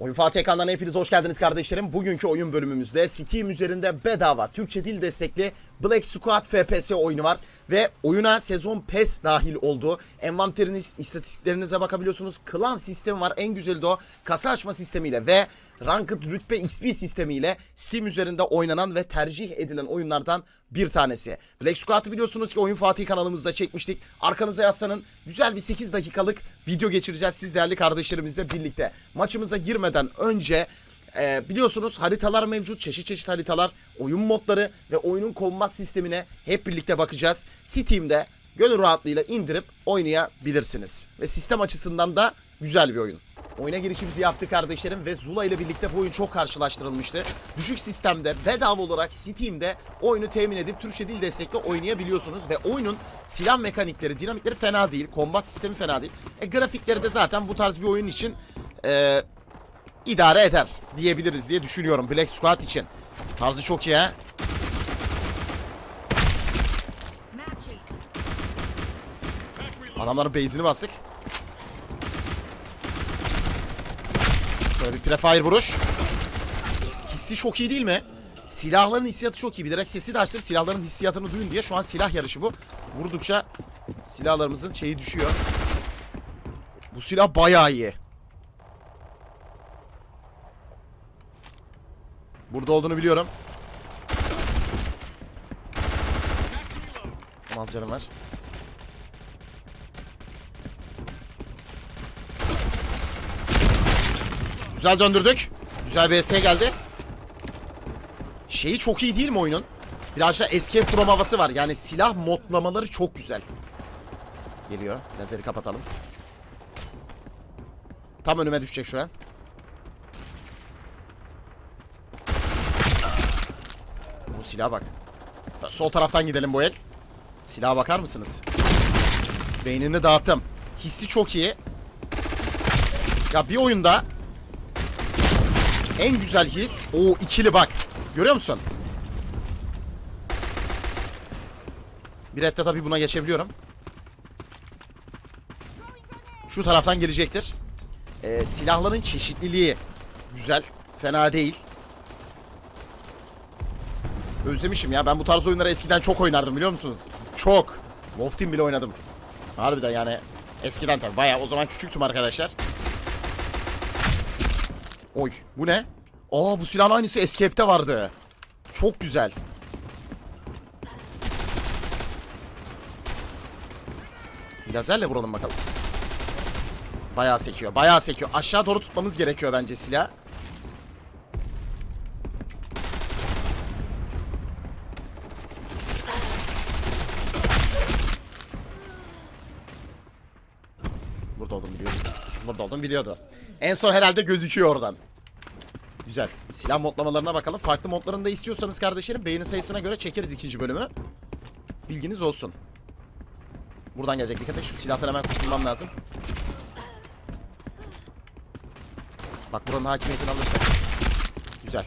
Oyun Fatih ekranlarına hepiniz hoş geldiniz kardeşlerim. Bugünkü oyun bölümümüzde Steam üzerinde bedava Türkçe dil destekli Black Squad FPS oyunu var. Ve oyuna sezon PES dahil oldu. Envanteriniz, istatistiklerinize bakabiliyorsunuz. Klan sistemi var. En güzeli de o. Kasa açma sistemiyle ve Ranked Rütbe XP sistemiyle Steam üzerinde oynanan ve tercih edilen oyunlardan bir tanesi. Black Squad'ı biliyorsunuz ki Oyun Fatih kanalımızda çekmiştik. Arkanıza yaslanın. Güzel bir 8 dakikalık video geçireceğiz siz değerli kardeşlerimizle birlikte. Maçımıza girmeden önce e, biliyorsunuz haritalar mevcut. Çeşit çeşit haritalar, oyun modları ve oyunun kombat sistemine hep birlikte bakacağız. Steam'de gönül rahatlığıyla indirip oynayabilirsiniz. Ve sistem açısından da güzel bir oyun. Oyuna girişimizi yaptık kardeşlerim ve Zula ile birlikte bu oyun çok karşılaştırılmıştı. Düşük sistemde bedava olarak Steam'de oyunu temin edip Türkçe dil destekli oynayabiliyorsunuz ve oyunun silah mekanikleri, dinamikleri fena değil. Kombat sistemi fena değil. E, grafikleri de zaten bu tarz bir oyun için e, idare eder diyebiliriz diye düşünüyorum Black Squad için. Tarzı çok iyi ha. Adamların base'ini bastık. Şöyle bir prefire vuruş. Hissi çok iyi değil mi? Silahların hissiyatı çok iyi. Bilerek sesi de açtım. Silahların hissiyatını duyun diye. Şu an silah yarışı bu. Vurdukça silahlarımızın şeyi düşüyor. Bu silah bayağı iyi. Burada olduğunu biliyorum. 16 canım var. Güzel döndürdük. Güzel bir ES geldi. Şeyi çok iyi değil mi oyunun? Biraz da Escape From havası var. Yani silah modlamaları çok güzel. Geliyor. Lazeri kapatalım. Tam önüme düşecek şu an. Bu silaha bak. Sol taraftan gidelim bu el. Silaha bakar mısınız? Beynini dağıttım. Hissi çok iyi. Ya bir oyunda en güzel his o ikili bak. Görüyor musun? Bir ette tabii buna geçebiliyorum. Şu taraftan gelecektir. Ee, silahların çeşitliliği güzel. Fena değil. Özlemişim ya. Ben bu tarz oyunları eskiden çok oynardım biliyor musunuz? Çok. Wolf Team bile oynadım. Harbiden yani eskiden tabii. Bayağı o zaman küçüktüm arkadaşlar. Oy bu ne? Aa bu silahın aynısı Escape'te vardı. Çok güzel. Lazerle vuralım bakalım. Bayağı sekiyor. Bayağı sekiyor. Aşağı doğru tutmamız gerekiyor bence silah. Burada olduğumu biliyordu. Burada olduğumu biliyordu. En son herhalde gözüküyor oradan. Güzel. Silah modlamalarına bakalım. Farklı modlarını da istiyorsanız kardeşlerim beğeni sayısına göre çekeriz ikinci bölümü. Bilginiz olsun. Buradan gelecek. Dikkat et şu silahtan hemen kurtulmam lazım. Bak buranın hakimiyetini alırsak. Güzel.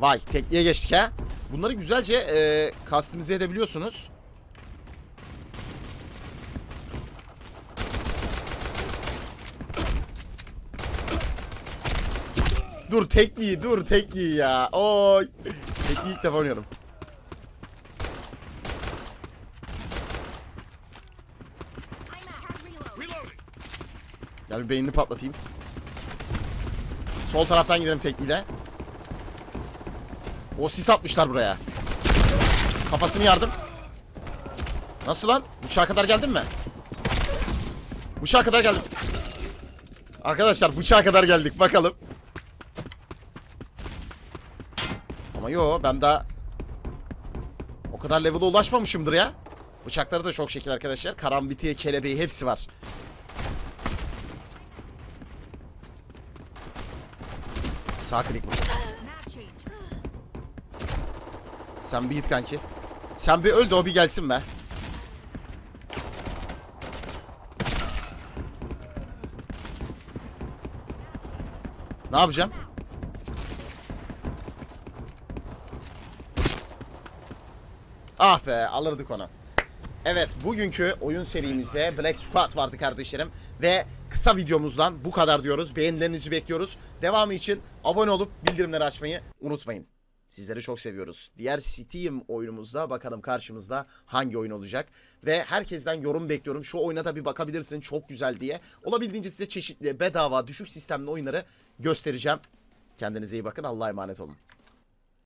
Vay tekliğe geçtik ha. Bunları güzelce e, kastimize edebiliyorsunuz. Dur tekniği dur tekniği ya. Oy. Tekniği ilk defa oynuyorum. Bir beynini patlatayım. Sol taraftan gidelim tekniğiyle. O sis atmışlar buraya. Kafasını yardım. Nasıl lan? Bıçağa kadar geldin mi? Bıçağa kadar geldim. Arkadaşlar bıçağa kadar geldik bakalım. Ama yo ben daha o kadar level'a ulaşmamışımdır ya. Bıçakları da çok şekil arkadaşlar. Karambitiye, kelebeği hepsi var. Sağ klik vur. Sen bir git kanki. Sen bir öl de o bir gelsin be. Ne yapacağım? Ah be alırdık onu. Evet bugünkü oyun serimizde Black Squad vardı kardeşlerim. Ve kısa videomuzdan bu kadar diyoruz. Beğenilerinizi bekliyoruz. Devamı için abone olup bildirimleri açmayı unutmayın. Sizleri çok seviyoruz. Diğer Steam oyunumuzda bakalım karşımızda hangi oyun olacak. Ve herkesten yorum bekliyorum. Şu oyuna da bir bakabilirsin çok güzel diye. Olabildiğince size çeşitli bedava düşük sistemli oyunları göstereceğim. Kendinize iyi bakın. Allah'a emanet olun.